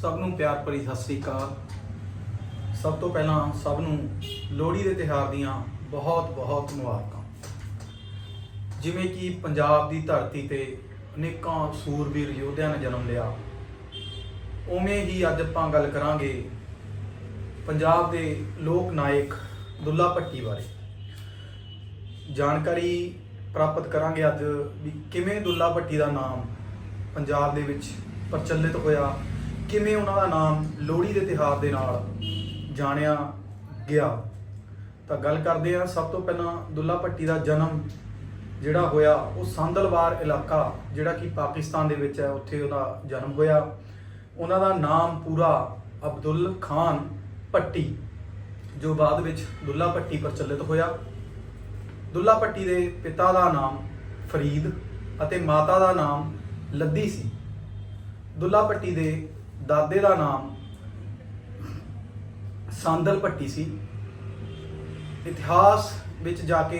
ਸਭ ਨੂੰ ਪਿਆਰ ਭਰੀ ਸਤਿ ਸ੍ਰੀ ਅਕਾਲ। ਸਭ ਤੋਂ ਪਹਿਲਾਂ ਸਭ ਨੂੰ ਲੋਹੜੀ ਦੇ ਤਿਉਹਾਰ ਦੀਆਂ ਬਹੁਤ ਬਹੁਤ ਮੁਬਾਰਕਾਂ। ਜਿਵੇਂ ਕਿ ਪੰਜਾਬ ਦੀ ਧਰਤੀ ਤੇ ਅਨੇਕਾਂ ਸੂਰਬੀਰ ਯੋਧਿਆਂ ਨੇ ਜਨਮ ਲਿਆ। ਉਵੇਂ ਹੀ ਅੱਜ ਆਪਾਂ ਗੱਲ ਕਰਾਂਗੇ ਪੰਜਾਬ ਦੇ ਲੋਕ ਨਾਇਕ ਦੁੱਲਾ ਭੱਟੀ ਬਾਰੇ। ਜਾਣਕਾਰੀ ਪ੍ਰਾਪਤ ਕਰਾਂਗੇ ਅੱਜ ਵੀ ਕਿਵੇਂ ਦੁੱਲਾ ਭੱਟੀ ਦਾ ਨਾਮ ਪੰਜਾਬ ਦੇ ਵਿੱਚ ਪ੍ਰਚਲਿਤ ਹੋਇਆ ਕਿਵੇਂ ਉਹਨਾਂ ਦਾ ਨਾਮ ਲੋਹੜੀ ਦੇ ਤਿਉਹਾਰ ਦੇ ਨਾਲ ਜਾਣਿਆ ਗਿਆ? ਤਾਂ ਗੱਲ ਕਰਦੇ ਹਾਂ, ਸਭ ਤੋਂ ਪਹਿਲਾਂ ਦੁੱਲਾ ਭੱਟੀ ਦਾ ਜਨਮ ਜਿਹੜਾ ਹੋਇਆ, ਉਹ ਸੰਦਲਵਾਰ ਇਲਾਕਾ, ਜਿਹੜਾ ਕਿ ਪਾਕਿਸਤਾਨ ਦੇ ਵਿੱਚ ਹੈ, ਉੱਥੇ ਉਹਦਾ ਜਨਮ ਹੋਇਆ। ਉਹਨਾਂ ਦਾ ਨਾਮ ਪੂਰਾ ਅਬਦੁੱਲ ਖਾਨ ਭੱਟੀ, ਜੋ ਬਾਅਦ ਵਿੱਚ ਦੁੱਲਾ ਭੱਟੀ ਪ੍ਰਚਲਿਤ ਹੋਇਆ। ਦੁੱਲਾ ਭੱਟੀ ਦੇ ਪਿਤਾ ਦਾ ਨਾਮ ਫਰੀਦ ਅਤੇ ਮਾਤਾ ਦਾ ਨਾਮ ਲੱਦੀ ਸੀ। ਦੁੱਲਾ ਭੱਟੀ ਦੇ ਦਾਦੇ ਦਾ ਨਾਮ ਸੰਦਲ ਭੱਟੀ ਸੀ। ਇਤਿਹਾਸ ਵਿੱਚ ਜਾ ਕੇ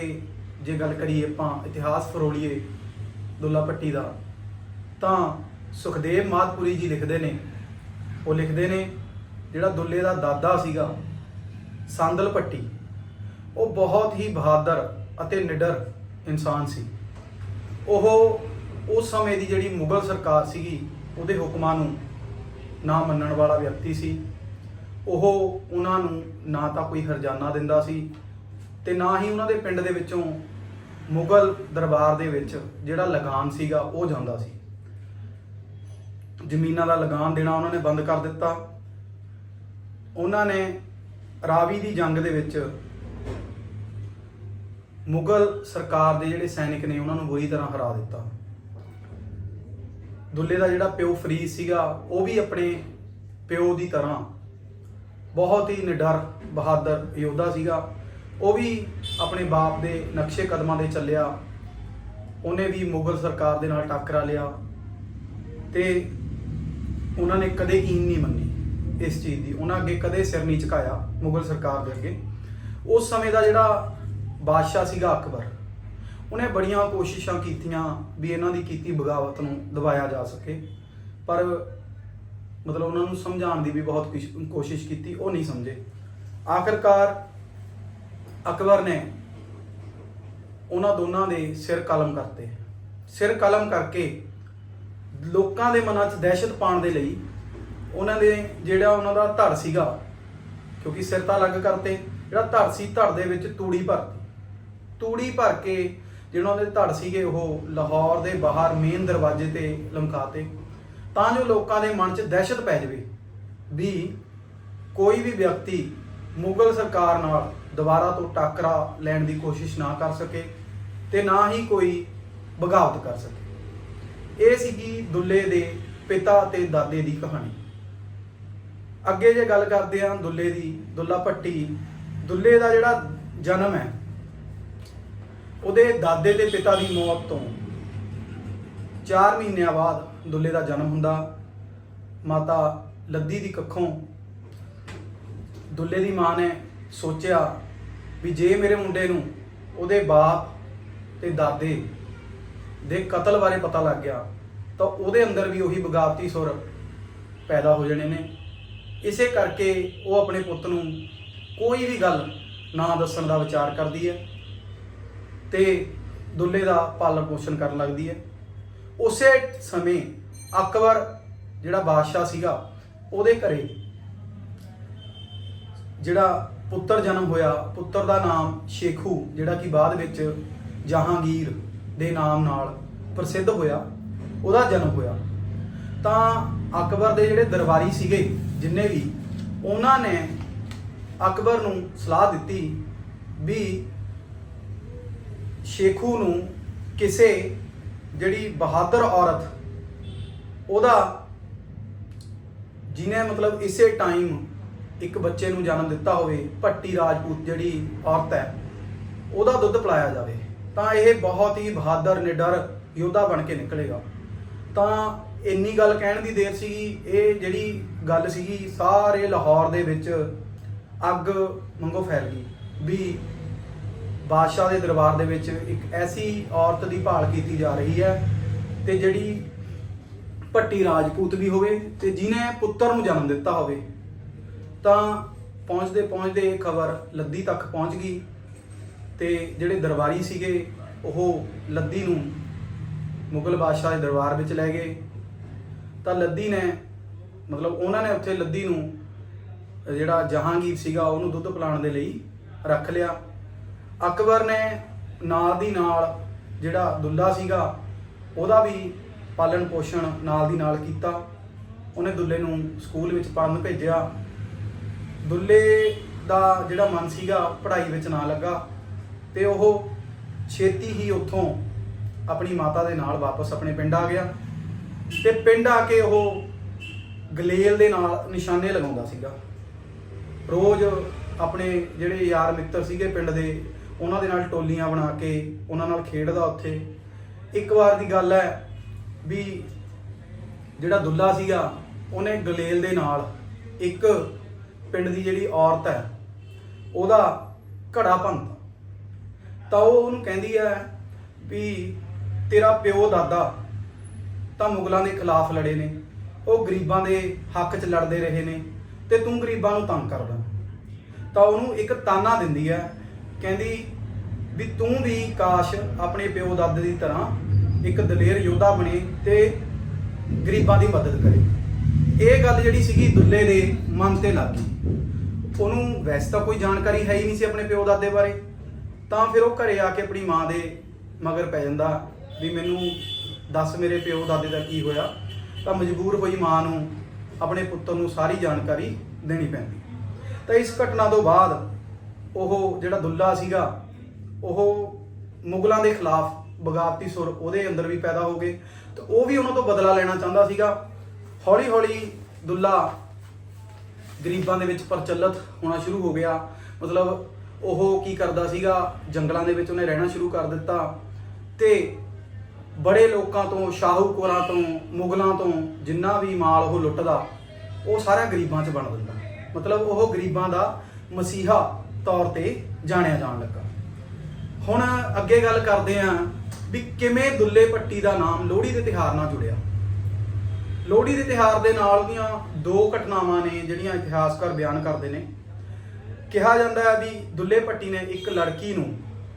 ਜੇ ਗੱਲ ਕਰੀਏ ਆਪਾਂ, ਇਤਿਹਾਸ ਫਰੋਲੀਏ ਦੁੱਲਾ ਭੱਟੀ ਦਾ, ਤਾਂ ਸੁਖਦੇਵ ਮਾਤਪੁਰੀ ਜੀ ਲਿਖਦੇ ਨੇ। ਉਹ ਲਿਖਦੇ ਨੇ, ਜਿਹੜਾ ਦੁੱਲੇ ਦਾ ਦਾਦਾ ਸੀਗਾ, ਸੰਦਲ ਭੱਟੀ, ਉਹ ਬਹੁਤ ਹੀ ਬਹਾਦਰ ਅਤੇ ਨਿਡਰ ਇਨਸਾਨ ਸੀ। ਉਹ ਉਸ ਸਮੇਂ ਦੀ ਜਿਹੜੀ ਮੁਗਲ ਸਰਕਾਰ ਸੀਗੀ, ਉਹਦੇ ਹੁਕਮਾਂ ਨੂੰ ਨਾ ਮੰਨਣ ਵਾਲਾ ਵਿਅਕਤੀ ਸੀ। ਉਹ ਉਹਨਾਂ ਨੂੰ ਨਾ ਤਾਂ ਕੋਈ ਹਰਜਾਨਾ ਦਿੰਦਾ ਸੀ ਤੇ ਨਾ ਹੀ ਉਹਨਾਂ ਦੇ ਪਿੰਡ ਦੇ ਵਿੱਚੋਂ ਮੁਗਲ ਦਰਬਾਰ ਦੇ ਵਿੱਚ ਜਿਹੜਾ ਲਗਾਨ ਸੀਗਾ, ਉਹ ਜਾਂਦਾ ਸੀ। ਜ਼ਮੀਨਾਂ ਦਾ ਲਗਾਨ ਦੇਣਾ ਉਹਨਾਂ ਨੇ ਬੰਦ ਕਰ ਦਿੱਤਾ। ਉਹਨਾਂ ਨੇ ਰਾਵੀ ਦੀ ਜੰਗ ਦੇ ਵਿੱਚ ਮੁਗਲ ਸਰਕਾਰ ਦੇ ਜਿਹੜੇ ਸੈਨਿਕ ਨੇ, ਉਹਨਾਂ ਨੂੰ ਬੁਰੀ ਤਰ੍ਹਾਂ ਹਰਾ ਦਿੱਤਾ। ਦੁੱਲੇ ਦਾ ਜਿਹੜਾ ਪਿਓ ਫਰੀਦ ਸੀਗਾ, ਉਹ ਵੀ ਆਪਣੇ ਪਿਓ ਦੀ ਤਰ੍ਹਾਂ ਬਹੁਤ ਹੀ ਨਿਡਰ, ਬਹਾਦਰ ਯੋਧਾ ਸੀਗਾ। ਉਹ ਵੀ ਆਪਣੇ ਬਾਪ ਦੇ ਨਕਸ਼ੇ ਕਦਮਾਂ ਦੇ ਚੱਲਿਆ। ਉਹਨੇ ਵੀ ਮੁਗਲ ਸਰਕਾਰ ਦੇ ਨਾਲ ਟੱਕਰਾ ਲਿਆ ਤੇ ਉਹਨਾਂ ਨੇ ਕਦੇ ਈਨ ਨਹੀਂ ਮੰਨੀ ਇਸ ਚੀਜ਼ ਦੀ। ਉਹਨਾਂ ਅੱਗੇ ਕਦੇ ਸਿਰ ਨਹੀਂ ਝੁਕਾਇਆ ਮੁਗਲ ਸਰਕਾਰ ਦੇ ਅੱਗੇ। ਉਸ ਸਮੇਂ ਦਾ ਜਿਹੜਾ ਬਾਦਸ਼ਾਹ ਸੀਗਾ ਅਕਬਰ ਉਹਨੇ ਬੜੀਆਂ ਕੋਸ਼ਿਸ਼ਾਂ ਕੀਤੀਆਂ ਵੀ ਇਹਨਾਂ ਦੀ ਕੀਤੀ ਬਗਾਵਤ ਨੂੰ ਦਬਾਇਆ ਜਾ ਸਕੇ। ਪਰ ਮਤਲਬ ਉਹਨਾਂ ਨੂੰ ਸਮਝਾਉਣ ਦੀ ਵੀ ਬਹੁਤ ਕੋਸ਼ਿਸ਼ ਕੀਤੀ, ਉਹ ਨਹੀਂ ਸਮਝੇ। ਆਖਰਕਾਰ ਅਕਬਰ ਨੇ ਉਹਨਾਂ ਦੋਨਾਂ ਦੇ ਸਿਰ ਕਲਮ ਕਰਤੇ। ਸਿਰ ਕਲਮ ਕਰਕੇ ਲੋਕਾਂ ਦੇ ਮਨਾਂ 'ਚ ਦਹਿਸ਼ਤ ਪਾਉਣ ਦੇ ਲਈ ਉਹਨਾਂ ਦੇ ਜਿਹੜਾ ਉਹਨਾਂ ਦਾ ਧੜ ਸੀਗਾ, ਕਿਉਂਕਿ ਸਿਰ ਤਾਂ ਅਲੱਗ ਕਰਤੇ, ਜਿਹੜਾ ਧੜ ਸੀ ਧੜ ਦੇ ਵਿੱਚ ਤੂੜੀ ਭਰਤੀ। ਤੂੜੀ ਭਰ ਕੇ ਜਿਹੜਾ ਦੇ ਧੜ ਸੀਗੇ ਉਹ ਲਾਹੌਰ ਦੇ ਬਾਹਰ ਮੇਨ ਦਰਵਾਜ਼ੇ ਤੇ ਲਮਕਾਤੇ। ਤਾਂ ਜੋ ਲੋਕਾਂ ਦੇ ਮਨ 'ਚ ਦਹਿਸ਼ਤ ਪੈ ਜਾਵੇ ਵੀ ਕੋਈ ਵੀ ਵਿਅਕਤੀ ਮੁਗਲ ਸਰਕਾਰ ਨਾਲ ਦੁਬਾਰਾ ਤੋਂ ਟਾਕਰਾ ਲੈਣ ਦੀ ਕੋਸ਼ਿਸ਼ ਨਾ ਕਰ ਸਕੇ ਤੇ ਨਾ ਹੀ ਕੋਈ ਬਗਾਵਤ ਕਰ ਸਕੇ। ਇਹ ਸੀਗੀ ਦੁੱਲੇ ਦੇ ਪਿਤਾ ਤੇ ਦਾਦੇ ਦੀ ਕਹਾਣੀ। ਅੱਗੇ ਜੇ ਗੱਲ ਕਰਦੇ ਹਾਂ ਦੁੱਲੇ ਦੀ ਦੁੱਲਾ ਭੱਟੀ, ਦੁੱਲੇ ਦਾ ਜਿਹੜਾ ਜਨਮ ਹੈ ਉਹਦੇ ਦਾਦੇ ਤੇ ਪਿਤਾ ਦੀ ਮੌਤ ਤੋਂ 4 ਮਹੀਨਿਆਂ ਬਾਅਦ ਦੁੱਲੇ ਦਾ ਜਨਮ ਹੁੰਦਾ। ਮਾਤਾ ਲੱਦੀ ਦੀ ਕੱਖੋਂ ਦੁੱਲੇ ਦੀ ਮਾਂ ਨੇ ਸੋਚਿਆ ਵੀ ਜੇ ਮੇਰੇ ਮੁੰਡੇ ਨੂੰ ਉਹਦੇ ਬਾਪ ਤੇ ਦਾਦੇ ਦੇ ਕਤਲ ਬਾਰੇ ਪਤਾ ਲੱਗ ਗਿਆ, ਤਾਂ ਉਹਦੇ ਅੰਦਰ ਵੀ ਉਹੀ ਬਗਾਵਤੀ ਸੁਰ ਪੈਦਾ ਹੋ ਜਾਣੇ ਨੇ। ਇਸੇ ਕਰਕੇ ਉਹ ਆਪਣੇ ਪੁੱਤ ਨੂੰ ਕੋਈ ਵੀ ਗੱਲ ਨਾ ਦੱਸਣ ਦਾ ਵਿਚਾਰ ਕਰਦੀ ਹੈ। ਤੇ ਦੁੱਲੇ ਦਾ ਪਾਲਣ ਪੋਸ਼ਣ ਕਰਨ ਲੱਗਦੀ ਹੈ। ਉਸੇ ਸਮੇਂ ਅਕਬਰ, ਜਿਹੜਾ ਬਾਦਸ਼ਾਹ ਸੀਗਾ, ਉਹਦੇ ਘਰੇ ਜਿਹੜਾ ਪੁੱਤਰ ਜਨਮ ਹੋਇਆ, ਪੁੱਤਰ ਦਾ ਨਾਮ ਸ਼ੇਖੂ, ਜਿਹੜਾ ਕਿ ਬਾਅਦ ਵਿੱਚ ਜਹਾਂਗੀਰ ਦੇ ਨਾਮ ਨਾਲ ਪ੍ਰਸਿੱਧ ਹੋਇਆ, ਉਹਦਾ ਜਨਮ ਹੋਇਆ। ਤਾਂ ਅਕਬਰ ਦੇ ਜਿਹੜੇ ਦਰਬਾਰੀ ਸੀਗੇ, ਜਿੰਨੇ ਵੀ, ਉਹਨਾਂ ਨੇ ਅਕਬਰ ਨੂੰ ਸਲਾਹ ਦਿੱਤੀ ਵੀ ਸ਼ੇਖੂ ਨੂੰ ਕਿਸੇ ਜਿਹੜੀ ਬਹਾਦਰ ਔਰਤ, ਉਹਦਾ ਜਿਨੇ ਮਤਲਬ ਇਸੇ ਟਾਈਮ ਇੱਕ ਬੱਚੇ ਨੂੰ ਜਨਮ ਦਿੱਤਾ ਹੋਵੇ, ਭੱਟੀ ਰਾਜਪੂਤ ਜਿਹੜੀ ਔਰਤ ਹੈ, ਉਹਦਾ ਦੁੱਧ ਪਿਲਾਇਆ ਜਾਵੇ, ਤਾਂ ਇਹ ਬਹੁਤ ਹੀ ਬਹਾਦਰ, ਨਿਡਰ ਯੋਧਾ ਬਣ ਕੇ ਨਿਕਲੇਗਾ। ਤਾਂ ਇੰਨੀ ਗੱਲ ਕਹਿਣ ਦੀ ਦੇਰ ਸੀਗੀ, ਇਹ ਜਿਹੜੀ ਗੱਲ ਸੀਗੀ, ਸਾਰੇ ਲਾਹੌਰ ਦੇ ਵਿੱਚ ਅੱਗ ਮੰਗੋ ਫੈਲ ਗਈ ਵੀ ਬਾਦਸ਼ਾਹ ਦੇ ਦਰਬਾਰ ਦੇ ਵਿੱਚ ਇੱਕ ਐਸੀ ਔਰਤ ਦੀ ਭਾਲ ਕੀਤੀ ਜਾ ਰਹੀ ਹੈ ਤੇ ਜਿਹੜੀ ਭੱਟੀ ਰਾਜਪੂਤ ਵੀ ਹੋਵੇ ਤੇ ਜਿਨੇ ਪੁੱਤਰ ਨੂੰ ਜਨਮ ਦਿੱਤਾ ਹੋਵੇ, ਤਾਂ ਪਹੁੰਚਦੇ ਪਹੁੰਚਦੇ ਖਬਰ ਲੱਦੀ ਤੱਕ ਪਹੁੰਚ ਗਈ ਤੇ ਜਿਹੜੇ ਦਰਬਾਰੀ ਸੀਗੇ, ਉਹ ਲੱਦੀ ਨੂੰ ਮੁਗਲ ਬਾਦਸ਼ਾਹ ਦੇ ਦਰਬਾਰ ਵਿੱਚ ਲੈ ਗਏ। ਤਾਂ ਲੱਦੀ ਨੇ, ਮਤਲਬ ਉਹਨਾਂ ਨੇ ਉੱਥੇ ਲੱਦੀ ਨੂੰ ਜਿਹੜਾ ਜਹਾਂਗੀਰ ਸੀਗਾ, ਉਹਨੂੰ ਦੁੱਧ ਪਿਲਾਉਣ ਦੇ ਲਈ ਰੱਖ ਲਿਆ। ਅਕਬਰ ਨੇ ਨਾਲ ਦੀ ਨਾਲ ਜਿਹੜਾ ਦੁੱਲਾ ਸੀਗਾ, ਉਹਦਾ ਵੀ ਪਾਲਣ ਪੋਸ਼ਣ ਨਾਲ ਦੀ ਨਾਲ ਕੀਤਾ। ਉਹਨੇ ਦੁੱਲੇ ਨੂੰ ਸਕੂਲ ਵਿੱਚ ਪੜ੍ਹਨ ਭੇਜਿਆ। ਦੁੱਲੇ ਦਾ ਜਿਹੜਾ ਮਨ ਸੀਗਾ ਪੜ੍ਹਾਈ ਵਿੱਚ ਨਾ ਲੱਗਾ ਤੇ ਉਹ ਛੇਤੀ ਹੀ ਉੱਥੋਂ ਆਪਣੀ ਮਾਤਾ ਦੇ ਨਾਲ ਵਾਪਸ ਆਪਣੇ ਪਿੰਡ ਆ ਗਿਆ ਤੇ ਪਿੰਡ ਆ ਕੇ ਉਹ ਗਲੇਲ ਦੇ ਨਾਲ ਨਿਸ਼ਾਨੇ ਲਗਾਉਂਦਾ ਸੀਗਾ। ਰੋਜ਼ ਆਪਣੇ ਜਿਹੜੇ ਯਾਰ ਮਿੱਤਰ ਸੀਗੇ ਪਿੰਡ ਦੇ ਉਹਨਾਂ ਦੇ ਨਾਲ ਟੋਲੀਆਂ ਬਣਾ ਕੇ, ਉਹਨਾਂ ਨਾਲ ਖੇਡਦਾ ਉੱਥੇ। ਇੱਕ ਵਾਰ ਦੀ ਗੱਲ ਹੈ ਵੀ ਜਿਹੜਾ ਦੁੱਲਾ ਸੀਗਾ, ਉਹਨੇ ਗਲੇਲ ਦੇ ਨਾਲ ਇੱਕ ਪਿੰਡ ਦੀ ਜਿਹੜੀ ਔਰਤ ਹੈ, ਉਹਦਾ ਘੜਾ ਭੰਨਤਾ। ਤਾਂ ਉਹ ਉਹਨੂੰ ਕਹਿੰਦੀ ਹੈ ਵੀ ਤੇਰਾ ਪਿਓ ਦਾਦਾ ਤਾਂ ਮੁਗਲਾਂ ਦੇ ਖਿਲਾਫ ਲੜੇ ਨੇ, ਉਹ ਗਰੀਬਾਂ ਦੇ ਹੱਕ 'ਚ ਲੜਦੇ ਰਹੇ ਨੇ ਤੇ ਤੂੰ ਗਰੀਬਾਂ ਨੂੰ ਤੰਗ ਕਰਦਾ। ਤਾਂ ਉਹਨੂੰ ਇੱਕ ਤਾਨਾ ਦਿੰਦੀ ਹੈ ਕਹਿੰਦੀ ਵੀ ਤੂੰ ਵੀ ਕਾਸ਼ ਆਪਣੇ ਪਿਓ ਦਾਦੇ ਦੀ ਤਰ੍ਹਾਂ ਇੱਕ ਦਲੇਰ ਯੋਧਾ ਬਣੇ ਤੇ ਗਰੀਬਾਂ ਦੀ ਮਦਦ ਕਰੇ। ਇਹ ਗੱਲ ਜਿਹੜੀ ਸੀਗੀ ਦੁੱਲੇ ਦੇ ਮਨ ਤੇ ਲੱਗ ਗਈ। ਉਹਨੂੰ ਵੈਸੇ ਤਾਂ ਕੋਈ ਜਾਣਕਾਰੀ ਹੈ ਹੀ ਨਹੀਂ ਸੀ ਆਪਣੇ ਪਿਓ ਦਾਦੇ ਬਾਰੇ। ਤਾਂ ਫਿਰ ਉਹ ਘਰੇ ਆ ਕੇ ਆਪਣੀ ਮਾਂ ਦੇ ਮਗਰ ਪੈ ਜਾਂਦਾ ਵੀ ਮੈਨੂੰ ਦੱਸ ਮੇਰੇ ਪਿਓ ਦਾਦੇ ਦਾ ਕੀ ਹੋਇਆ। ਤਾਂ ਮਜਬੂਰ ਹੋਈ ਮਾਂ ਨੂੰ, ਆਪਣੇ ਪੁੱਤਰ ਨੂੰ ਸਾਰੀ ਜਾਣਕਾਰੀ ਦੇਣੀ ਪੈਂਦੀ। ਤਾਂ ਇਸ ਘਟਨਾ ਤੋਂ ਬਾਅਦ ਉਹ ਜਿਹੜਾ ਦੁੱਲਾ ਸੀਗਾ, ਉਹ ਮੁਗਲਾਂ ਦੇ ਖਿਲਾਫ ਬਗਾਵਤੀ ਸੁਰ ਉਹਦੇ ਅੰਦਰ ਵੀ ਪੈਦਾ ਹੋ ਗਏ। ਤੇ ਉਹ ਵੀ ਉਹਨਾਂ ਤੋਂ ਬਦਲਾ ਲੈਣਾ ਚਾਹੁੰਦਾ ਸੀਗਾ। ਹੌਲੀ ਹੌਲੀ ਦੁੱਲਾ ਗਰੀਬਾਂ ਦੇ ਵਿੱਚ ਪ੍ਰਚਲਿਤ ਹੋਣਾ ਸ਼ੁਰੂ ਹੋ ਗਿਆ। ਮਤਲਬ ਉਹ ਕੀ ਕਰਦਾ ਸੀਗਾ, ਜੰਗਲਾਂ ਦੇ ਵਿੱਚ ਉਹਨੇ ਰਹਿਣਾ ਸ਼ੁਰੂ ਕਰ ਦਿੱਤਾ। ਤੇ ਬੜੇ ਲੋਕਾਂ ਤੋਂ, ਸ਼ਾਹੂਕੋਰਾਂ ਤੋਂ, ਮੁਗਲਾਂ ਤੋਂ ਜਿੰਨਾ ਵੀ ਮਾਲ ਉਹ ਲੁੱਟਦਾ, ਉਹ ਸਾਰਾ ਗਰੀਬਾਂ 'ਚ ਵੰਡ ਦਿੰਦਾ। ਮਤਲਬ ਉਹ ਗਰੀਬਾਂ ਦਾ ਮਸੀਹਾ ਤੌਰ ਤੇ ਜਾਣਿਆ ਜਾਣ ਲੱਗਾ। ਹੁਣ ਅੱਗੇ ਗੱਲ ਕਰਦੇ ਆਂ ਵੀ ਕਿਵੇਂ ਦੁੱਲੇ ਪੱਟੀ ਦਾ ਨਾਮ ਲੋਹੜੀ ਦੇ ਤਿਹਾਰ ਨਾਲ ਜੁੜਿਆ। ਲੋਹੜੀ ਦੇ ਤਿਹਾਰ ਦੇ ਨਾਲ ਦੀਆਂ ਦੋ ਘਟਨਾਵਾਂ ਨੇ ਜਿਹੜੀਆਂ ਇਤਿਹਾਸਕਾਰ ਬਿਆਨ ਕਰਦੇ ਨੇ। ਕਿਹਾ ਜਾਂਦਾ ਹੈ ਵੀ ਦੁੱਲੇ ਪੱਟੀ ਨੇ ਇੱਕ ਲੜਕੀ ਨੂੰ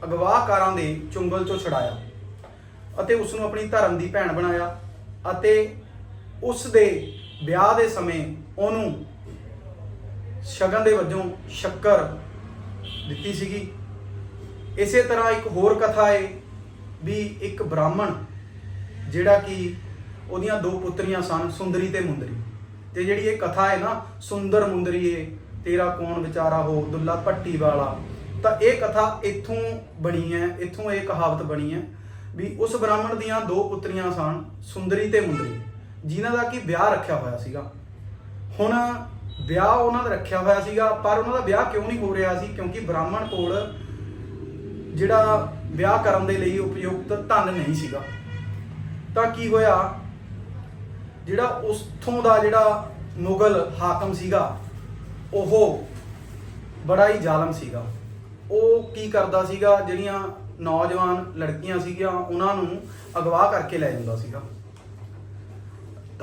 ਅਗਵਾਕਾਰਾਂ ਦੇ ਚੁੰਗਲ ਚੋਂ ਛਡਾਇਆ ਅਤੇ ਉਸ ਨੂੰ ਆਪਣੀ ਧਰਮ ਦੀ ਭੈਣ ਬਣਾਇਆ ਅਤੇ ਉਸ ਦੇ ਵਿਆਹ ਦੇ ਸਮੇਂ ਉਹਨੂੰ ਸ਼ਗਨ ਦੇ ਵਜੋਂ ਸ਼ੱਕਰ ਦਿੱਤੀ ਸੀਗੀ। ਇਸੇ ਤਰ੍ਹਾਂ ਇੱਕ ਹੋਰ ਕਥਾ ਹੈ ਵੀ ਇੱਕ ਬ੍ਰਾਹਮਣ ਜਿਹੜਾ ਕਿ ਉਹਦੀਆਂ ਦੋ ਪੁੱਤਰੀਆਂ ਸਨ, ਸੁੰਦਰੀ ਤੇ ਮੁੰਦਰੀ। ਤੇ ਜਿਹੜੀ ਇਹ ਕਥਾ ਹੈ ਨਾ, ਸੁੰਦਰ ਮੁੰਦਰੀਏ ਤੇਰਾ ਕੌਣ ਵਿਚਾਰਾ ਹੋ, ਦੁੱਲਾ ਪੱਟੀ ਵਾਲਾ। ਤਾਂ ਇਹ ਕਥਾ ਇੱਥੋਂ ਬਣੀ ਹੈ, ਇੱਥੋਂ ਇਹ ਕਹਾਵਤ ਬਣੀ ਹੈ ਵੀ ਉਸ ਬ੍ਰਾਹਮਣ ਦੀਆਂ ਦੋ ਪੁੱਤਰੀਆਂ ਸਨ, ਸੁੰਦਰੀ ਤੇ ਮੁੰਦਰੀ, ਜਿਨ੍ਹਾਂ ਦਾ ਕਿ ਵਿਆਹ ਰੱਖਿਆ ਹੋਇਆ ਸੀਗਾ। ਹੁਣ ਵਿਆਹ ਉਹਨਾਂ ਦਾ ਰੱਖਿਆ ਹੋਇਆ ਸੀਗਾ, ਪਰ ਉਹਨਾਂ ਦਾ ਵਿਆਹ ਕਿਉਂ ਨਹੀਂ ਹੋ ਰਿਹਾ ਸੀ? ਕਿਉਂਕਿ ਬ੍ਰਾਹਮਣ ਕੋਲ ਜਿਹੜਾ ਵਿਆਹ ਕਰਨ ਦੇ ਲਈ ਉਪਯੁਕਤ ਧਨ ਨਹੀਂ ਸੀਗਾ। ਤਾਂ ਕੀ ਹੋਇਆ? ਜਿਹੜਾ ਉਸਥੋਂ ਦਾ ਜਿਹੜਾ ਮੁਗਲ ਹਾਕਮ ਸੀਗਾ, ਉਹ ਬੜਾ ਹੀ ਜ਼ਾਲਮ ਸੀਗਾ। ਉਹ ਕੀ ਕਰਦਾ ਸੀਗਾ? ਜਿਹੜੀਆਂ ਨੌਜਵਾਨ ਲੜਕੀਆਂ ਸੀਗੀਆਂ, ਉਹਨਾਂ ਨੂੰ ਅਗਵਾ ਕਰਕੇ ਲੈ ਜਾਂਦਾ ਸੀਗਾ।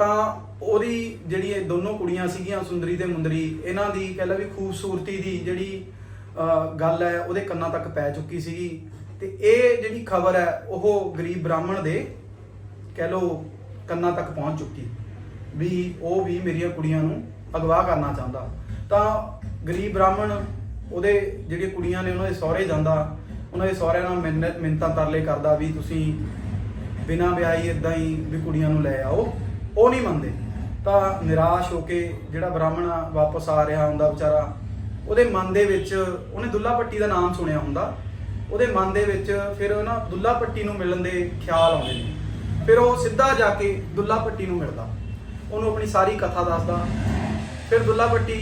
ਤਾਂ ਉਹਦੀ ਜਿਹੜੀ ਇਹ ਦੋਨੋਂ ਕੁੜੀਆਂ ਸੀਗੀਆਂ, ਸੁੰਦਰੀ ਤੇ ਮੁੰਦਰੀ, ਇਹਨਾਂ ਦੀ ਕਹਿ ਲਾ ਵੀ ਖੂਬਸੂਰਤੀ ਦੀ ਜਿਹੜੀ ਗੱਲ ਹੈ, ਉਹਦੇ ਕੰਨਾਂ ਤੱਕ ਪੈ ਚੁੱਕੀ ਸੀਗੀ। ਤੇ ਇਹ ਜਿਹੜੀ ਖਬਰ ਹੈ, ਉਹ ਗਰੀਬ ਬ੍ਰਾਹਮਣ ਦੇ ਕਹਿ ਲੋ ਕੰਨਾਂ ਤੱਕ ਪਹੁੰਚ ਚੁੱਕੀ। ਵੀ ਉਹ ਵੀ ਮੇਰੀਆਂ ਕੁੜੀਆਂ ਨੂੰ ਅਗਵਾ ਕਰਨਾ ਚਾਹੁੰਦਾ। ਤਾਂ ਗਰੀਬ ਬ੍ਰਾਹਮਣ ਉਹਦੇ ਜਿਹੜੇ ਕੁੜੀਆਂ ਨੇ, ਉਹਨਾਂ ਦੇ ਸਹੁਰੇ ਜਾਂਦਾ। ਉਹਨਾਂ ਦੇ ਸਹੁਰਿਆਂ ਨਾਲ ਮਿੰਨ- ਮਿੰਨਤਾਂ ਤਰਲੇ ਕਰਦਾ ਵੀ ਤੁਸੀਂ ਬਿਨਾਂ ਵਿਆਹੀ ਇਦਾਂ ਹੀ ਵੀ ਕੁੜੀਆਂ ਨੂੰ ਲੈ ਆਓ। ਉਹ ਨਹੀਂ ਮੰਨਦੇ। ਤਾਂ ਨਿਰਾਸ਼ ਹੋ ਕੇ ਜਿਹੜਾ ਬ੍ਰਾਹਮਣ ਵਾਪਸ ਆ ਰਿਹਾ ਹੁੰਦਾ ਵਿਚਾਰਾ, ਉਹਦੇ ਮਨ ਦੇ ਵਿੱਚ ਉਹਨੇ ਦੁੱਲਾ ਪੱਟੀ ਦਾ ਨਾਮ ਸੁਣਿਆ ਹੁੰਦਾ। ਉਹਦੇ ਮਨ ਦੇ ਵਿੱਚ ਫਿਰ ਉਹ ਨਾ ਦੁੱਲਾ ਪੱਟੀ ਨੂੰ ਮਿਲਣ ਦੇ ਖਿਆਲ ਆਉਂਦੇ ਨੇ। ਫਿਰ ਉਹ ਸਿੱਧਾ ਜਾ ਕੇ ਦੁੱਲਾ ਪੱਟੀ ਨੂੰ ਮਿਲਦਾ। ਉਹਨੂੰ ਆਪਣੀ ਸਾਰੀ ਕਥਾ ਦੱਸਦਾ। ਫਿਰ ਦੁੱਲਾ ਪੱਟੀ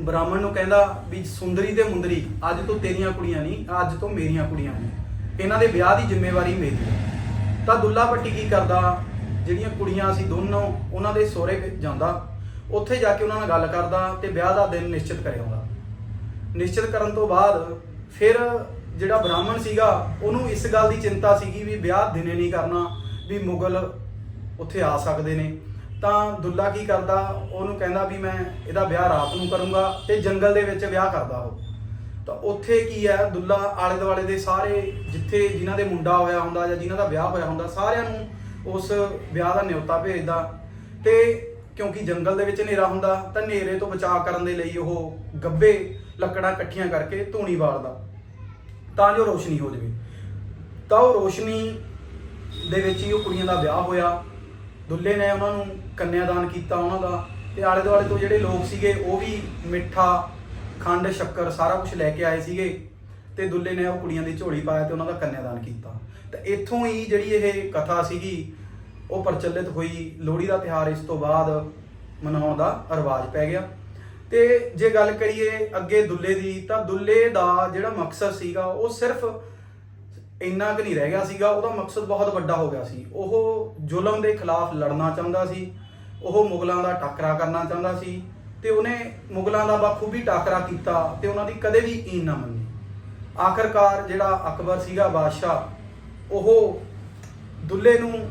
ਬ੍ਰਾਹਮਣ ਨੂੰ ਕਹਿੰਦਾ ਵੀ ਸੁੰਦਰੀ ਤੇ ਮੁੰਦਰੀ, ਅੱਜ ਤੋਂ ਤੇਰੀਆਂ ਕੁੜੀਆਂ ਨਹੀਂ, ਅੱਜ ਤੋਂ ਮੇਰੀਆਂ ਕੁੜੀਆਂ ਨੇ। ਇਹਨਾਂ ਦੇ ਵਿਆਹ ਦੀ ਜ਼ਿੰਮੇਵਾਰੀ ਮੇਰੀ ਹੈ। ਤਾਂ ਦੁੱਲਾ ਪੱਟੀ ਕੀ ਕਰਦਾ? ਜਿਹੜੀਆਂ ਕੁੜੀਆਂ ਸੀ ਦੋਨੋਂ ਉਹਨਾਂ ਦੇ ਸਹੁਰੇ ਜਾਂਦਾ, ਉੱਥੇ ਜਾ ਕੇ ਉਹਨਾਂ ਨਾਲ ਗੱਲ ਕਰਦਾ ਤੇ ਵਿਆਹ ਦਾ ਦਿਨ ਨਿਸ਼ਚਿਤ ਕਰਿਆਉਂਦਾ ਨਿਸ਼ਚਿਤ ਕਰਨ ਤੋਂ ਬਾਅਦ ਫਿਰ ਜਿਹੜਾ ਬ੍ਰਾਹਮਣ ਸੀਗਾ, ਉਹਨੂੰ ਇਸ ਗੱਲ ਦੀ ਚਿੰਤਾ ਸੀਗੀ ਵੀ ਵਿਆਹ ਦਿਨੇ ਨਹੀਂ ਕਰਨਾ, ਵੀ ਮੁਗਲ ਉੱਥੇ ਆ ਸਕਦੇ ਨੇ। ਤਾਂ ਦੁੱਲਾ ਕੀ ਕਰਦਾ, ਉਹਨੂੰ ਕਹਿੰਦਾ ਵੀ ਮੈਂ ਇਹਦਾ ਵਿਆਹ ਰਾਤ ਨੂੰ ਕਰੂੰਗਾ ਤੇ ਜੰਗਲ ਦੇ ਵਿੱਚ ਵਿਆਹ ਕਰਦਾ ਉਹ। ਤਾਂ ਉੱਥੇ ਕੀ ਹੈ, ਦੁੱਲਾ ਆਲੇ ਦੁਆਲੇ ਦੇ ਸਾਰੇ ਜਿੱਥੇ ਜਿਨ੍ਹਾਂ ਦੇ ਮੁੰਡਾ ਹੋਇਆ ਹੁੰਦਾ ਜਾਂ ਜਿਨ੍ਹਾਂ ਦਾ ਵਿਆਹ ਹੋਇਆ ਹੁੰਦਾ, ਸਾਰਿਆਂ ਨੂੰ ਉਸ ਵਿਆਹ ਦਾ ਨਿਯੋਤਾ ਭੇਜਦਾ ਤੇ ਕਿਉਂਕਿ ਜੰਗਲ ਦੇ ਵਿੱਚ ਹਨੇਰਾ ਹੁੰਦਾ ਤਾਂ ਹਨੇਰੇ ਤੋਂ ਬਚਾਅ ਕਰਨ ਦੇ ਲਈ ਉਹ ਗੱਬੇ ਲੱਕੜਾਂ ਇਕੱਠੀਆਂ ਕਰਕੇ ਧੂਣੀ ਬਾਲਦਾ ਤਾਂ ਜੋ ਰੋਸ਼ਨੀ ਹੋ ਜਾਵੇ। ਤਾਂ ਉਹ ਰੋਸ਼ਨੀ ਦੇ ਵਿੱਚ ਹੀ ਉਹ ਕੁੜੀਆਂ ਦਾ ਵਿਆਹ ਹੋਇਆ। ਦੁੱਲੇ ਨੇ ਉਹਨਾਂ ਨੂੰ ਕੰਨਿਆਦਾਨ ਕੀਤਾ ਉਹਨਾਂ ਦਾ ਤੇ ਆਲੇ ਦੁਆਲੇ ਤੋਂ ਜਿਹੜੇ ਲੋਕ ਸੀਗੇ ਉਹ ਵੀ ਮਿੱਠਾ, ਖੰਡ, ਸ਼ੱਕਰ ਸਾਰਾ ਕੁਝ ਲੈ ਕੇ ਆਏ ਸੀਗੇ ਤੇ ਦੁੱਲੇ ਨੇ ਉਹ ਕੁੜੀਆਂ ਦੀ ਝੋਲੀ ਪਾਇਆ ਤੇ ਉਹਨਾਂ ਦਾ ਕੰਨਿਆਦਾਨ ਕੀਤਾ। ਤੇ ਇੱਥੋਂ ਹੀ ਜਿਹੜੀ ਇਹ ਕਥਾ ਸੀਗੀ, ਉਹ ਪ੍ਰਚਲਿਤ ਹੋਈ ਲੋਹੜੀ ਦਾ ਤਿਹਾਰ ਇਸ ਤੋਂ ਬਾਅਦ ਮਨਾਉਣ ਦਾ ਰਿਵਾਜ ਪੈ ਗਿਆ। ਤੇ ਜੇ ਗੱਲ ਕਰੀਏ ਅੱਗੇ ਦੁੱਲੇ ਦੀ, ਤਾਂ ਦੁੱਲੇ ਦਾ ਜਿਹੜਾ ਮਕਸਦ ਸੀਗਾ, ਉਹ ਸਿਰਫ ਇੰਨਾ ਕੁ ਨਹੀਂ ਰਹਿ ਗਿਆ ਸੀਗਾ, ਉਹਦਾ ਮਕਸਦ ਬਹੁਤ ਵੱਡਾ ਹੋ ਗਿਆ ਸੀ। ਉਹ ਜ਼ੁਲਮ ਦੇ ਖਿਲਾਫ ਲੜਨਾ ਚਾਹੁੰਦਾ ਸੀ, ਉਹ ਮੁਗਲਾਂ ਦਾ ਟੱਕਰਾ ਕਰਨਾ ਚਾਹੁੰਦਾ ਸੀ, ਤੇ ਉਹਨੇ ਮੁਗਲਾਂ ਦਾ ਬਖੂਬੀ ਟਾਕਰਾ ਕੀਤਾ, ਤੇ ਉਹਨਾਂ ਦੀ ਕਦੇ ਵੀ ਈਨ ਨਾ ਮੰਨੀ। ਆਖਰਕਾਰ ਜਿਹੜਾ ਅਕਬਰ ਸੀਗਾ, ਬਾਦਸ਼ਾਹ ਉਹ ਦੁੱਲੇ ਨੂੰ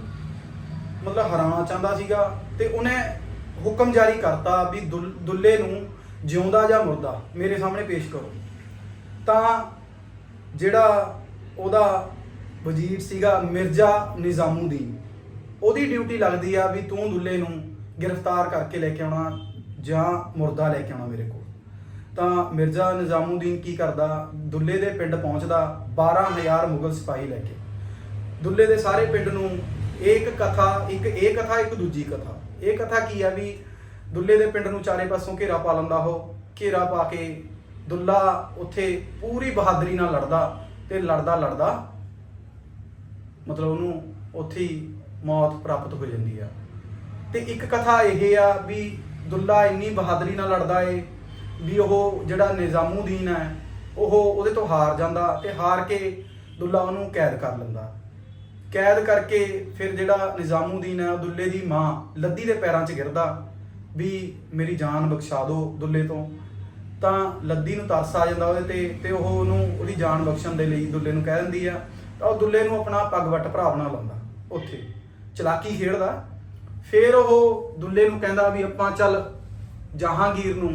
ਮਤਲਬ ਹਰਾਉਣਾ ਚਾਹੁੰਦਾ ਸੀਗਾ ਤੇ ਉਹਨੇ ਹੁਕਮ ਜਾਰੀ ਕਰਤਾ ਵੀ ਦੁੱਲ- ਦੁੱਲੇ ਨੂੰ ਜਿਉਂਦਾ ਜਾਂ ਮੁਰਦਾ, ਮੇਰੇ ਸਾਹਮਣੇ ਪੇਸ਼ ਕਰੋ। ਤਾਂ ਜਿਹੜਾ ਉਹਦਾ ਵਜ਼ੀਰ ਸੀਗਾ ਮਿਰਜ਼ਾ ਨਿਜ਼ਾਮੂਦੀਨ, ਉਹਦੀ ਡਿਊਟੀ ਲੱਗਦੀ ਆ ਵੀ ਤੂੰ ਦੁੱਲੇ ਨੂੰ ਗ੍ਰਿਫਤਾਰ ਕਰਕੇ ਲੈ ਕੇ ਆਉਣਾ ਜਾਂ ਮੁਰਦਾ ਲੈ ਕੇ ਆਉਣਾ ਮੇਰੇ ਕੋਲ। ਤਾਂ ਮਿਰਜ਼ਾ ਨਿਜ਼ਾਮੂਦੀਨ ਕੀ ਕਰਦਾ, ਦੁੱਲੇ ਦੇ ਪਿੰਡ ਪਹੁੰਚਦਾ 12000 ਮੁਗਲ ਸਿਪਾਹੀ ਲੈ ਕੇ। ਦੁੱਲੇ ਦੇ ਸਾਰੇ ਪਿੰਡ ਨੂੰ ਇੱਕ ਕਥਾ, ਇੱਕ ਇਹ ਕਥਾ, ਇੱਕ ਦੂਜੀ ਕਥਾ। ਇਹ ਕਥਾ ਕੀ ਆ ਵੀ ਦੁੱਲੇ ਦੇ ਪਿੰਡ ਨੂੰ ਚਾਰੇ ਪਾਸੋਂ ਘੇਰਾ ਪਾ ਲੈਂਦਾ ਉਹ, ਘੇਰਾ ਪਾ ਕੇ ਦੁੱਲਾ ਉੱਥੇ ਪੂਰੀ ਬਹਾਦਰੀ ਨਾਲ ਲੜਦਾ ਤੇ ਲੜਦਾ ਲੜਦਾ ਮਤਲਬ ਉਹਨੂੰ ਉੱਥੇ ਹੀ ਮੌਤ ਪ੍ਰਾਪਤ ਹੋ ਜਾਂਦੀ ਆ। ਤੇ ਇੱਕ ਕਥਾ ਇਹ ਆ ਵੀ ਦੁੱਲਾ ਇੰਨੀ ਬਹਾਦਰੀ ਨਾਲ ਲੜਦਾ ਏ ਵੀ ਉਹ ਜਿਹੜਾ ਨਿਜ਼ਾਮੂਦੀਨ ਹੈ, ਉਹ ਉਹਦੇ ਤੋਂ ਹਾਰ ਜਾਂਦਾ ਤੇ ਹਾਰ ਕੇ ਦੁੱਲਾ ਉਹਨੂੰ ਕੈਦ ਕਰ ਲੈਂਦਾ। ਕੈਦ ਕਰਕੇ ਫਿਰ ਜਿਹੜਾ ਨਿਜ਼ਾਮੂਦੀਨ ਹੈ ਉਹ ਦੁੱਲੇ ਦੀ ਮਾਂ ਲੱਦੀ ਦੇ ਪੈਰਾਂ 'ਚ ਗਿਰਦਾ, ਵੀ ਮੇਰੀ ਜਾਨ ਬਖਸ਼ਾ ਦਿਓ ਦੁੱਲੇ ਤੋਂ। ਤਾਂ ਲੱਦੀ ਨੂੰ ਤਰਸ ਆ ਜਾਂਦਾ ਉਹਦੇ ਤੇ ਤੇ ਉਹ ਉਹਨੂੰ ਉਹਦੀ ਜਾਨ ਬਖਸ਼ਣ ਦੇ ਲਈ ਦੁੱਲੇ ਨੂੰ ਕਹਿ ਦਿੰਦੀ ਆ, ਤਾਂ ਉਹ ਦੁੱਲੇ ਨੂੰ ਆਪਣਾ ਪੱਗ ਵੱਟ ਭਰਾ ਬਣਾ ਲੈਂਦਾ ਉੱਥੇ। ਚਲਾਕੀ ਖੇਡਦਾ। ਫਿਰ ਉਹ ਦੁੱਲੇ ਨੂੰ ਕਹਿੰਦਾ ਵੀ ਆਪਾਂ ਚੱਲ ਜਹਾਂਗੀਰ ਨੂੰ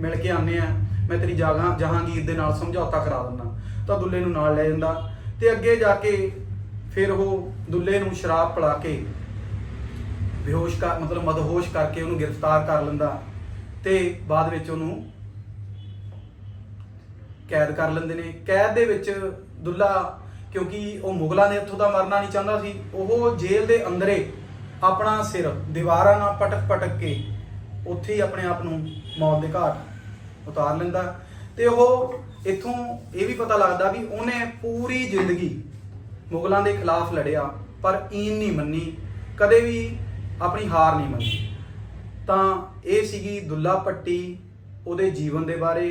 ਮਿਲ ਕੇ ਆਨੇ ਆ ਮੈਂ ਤੇਰੀ ਜਗ੍ਹਾ ਜਹਾਂਗੀਰ ਦੇ ਨਾਲ ਸਮਝੌਤਾ ਕਰਾ ਦਿੰਦਾ। ਤਾਂ ਦੁੱਲੇ ਨੂੰ ਨਾਲ ਲੈ ਜਾਂਦਾ। ਤੇ ਅੱਗੇ ਜਾ ਕੇ ਫਿਰ ਉਹ ਦੁੱਲੇ ਨੂੰ ਸ਼ਰਾਬ ਪਿਲਾ ਕੇ ਬੇਹੋਸ਼ ਕਰ, ਮਤਲਬ ਮਦਹੋਸ਼ ਕਰਕੇ ਉਹਨੂੰ ਗ੍ਰਿਫਤਾਰ ਕਰ ਲੈਂਦਾ ਤੇ ਬਾਅਦ ਵਿੱਚ ਉਹਨੂੰ ਕੈਦ ਕਰ ਲੈਂਦੇ ਨੇ। ਕੈਦ ਦੇ ਵਿੱਚ ਦੁੱਲਾ, ਕਿਉਂਕਿ ਉਹ ਮੁਗਲਾਂ ਦੇ ਹੱਥੋਂ ਦਾ ਮਰਨਾ ਨਹੀਂ ਚਾਹੁੰਦਾ ਸੀ, ਉਹ ਜੇਲ੍ਹ ਦੇ ਅੰਦਰੇ ਆਪਣਾ ਸਿਰ ਦੀਵਾਰਾਂ ਨਾਲ ਪਟਕ ਪਟਕ ਕੇ ਉੱਥੇ ਹੀ ਆਪਣੇ ਆਪ ਨੂੰ ਮੌਤ ਦੇ ਘਾਟ ਉਤਾਰ ਲੈਂਦਾ ਤੇ ਉਹ ਇਥੋਂ ਇਹ ਵੀ ਪਤਾ ਲੱਗਦਾ ਵੀ ਉਹਨੇ ਪੂਰੀ ਜ਼ਿੰਦਗੀ ਮੁਗਲਾਂ ਦੇ ਖਿਲਾਫ ਲੜਿਆ, ਪਰ ਈਨ ਨਹੀਂ ਮੰਨੀ, ਕਦੇ ਵੀ ਆਪਣੀ ਹਾਰ ਨਹੀਂ ਮੰਨੀ। ਤਾਂ ਇਹ ਸੀਗੀ ਦੁੱਲਾ ਪੱਟੀ ਉਹਦੇ ਜੀਵਨ ਦੇ ਬਾਰੇ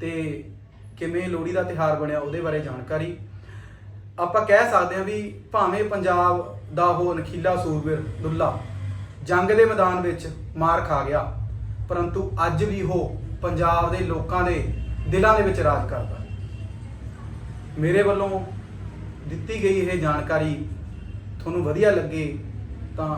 ਤੇ ਕਿਵੇਂ ਲੋਹੜੀ ਦਾ ਤਿਹਾਰ ਬਣਿਆ ਉਹਦੇ ਬਾਰੇ ਜਾਣਕਾਰੀ। ਆਪਾਂ ਕਹਿ ਸਕਦੇ ਹਾਂ ਵੀ ਭਾਵੇਂ ਪੰਜਾਬ ਦਾ ਉਹ ਨਖੀਲਾ ਸੂਰਬੀਰ ਦੁੱਲਾ ਜੰਗ ਦੇ ਮੈਦਾਨ ਵਿੱਚ ਮਾਰ ਖਾ ਗਿਆ, ਪਰੰਤੂ ਅੱਜ ਵੀ ਉਹ ਪੰਜਾਬ ਦੇ ਲੋਕਾਂ ਦੇ ਦਿਲਾਂ ਦੇ ਵਿੱਚ ਰਾਜ ਕਰਦਾ। ਮੇਰੇ ਵੱਲੋਂ ਦਿੱਤੀ ਗਈ ਇਹ ਜਾਣਕਾਰੀ ਤੁਹਾਨੂੰ ਵਧੀਆ ਲੱਗੇ ਤਾਂ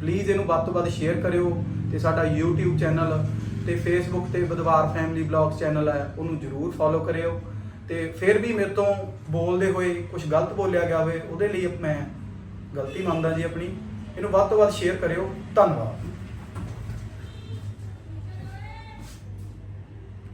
ਪਲੀਜ਼ ਇਹਨੂੰ ਵੱਧ ਤੋਂ ਵੱਧ ਸ਼ੇਅਰ ਕਰਿਓ ਤੇ ਸਾਡਾ YouTube ਚੈਨਲ ਤੇ Facebook ਤੇ ਬਦਵਾਰ ਫੈਮਿਲੀ ਬਲੌਗਸ ਚੈਨਲ ਹੈ, ਉਹਨੂੰ ਜਰੂਰ ਫੋਲੋ ਕਰਿਓ ਤੇ ਫਿਰ ਵੀ ਮੇਰੇ ਤੋਂ ਬੋਲਦੇ ਹੋਏ ਕੁਝ ਗਲਤ ਬੋਲਿਆ ਗਿਆ ਹੋਵੇ, ਉਹਦੇ ਲਈ ਮੈਂ ਗਲਤੀ ਮੰਨਦਾ ਜੀ ਆਪਣੀ, ਇਹਨੂੰ ਵੱਧ ਤੋਂ ਵੱਧ ਸ਼ੇਅਰ ਕਰਿਓ, ਧੰਨਵਾਦ।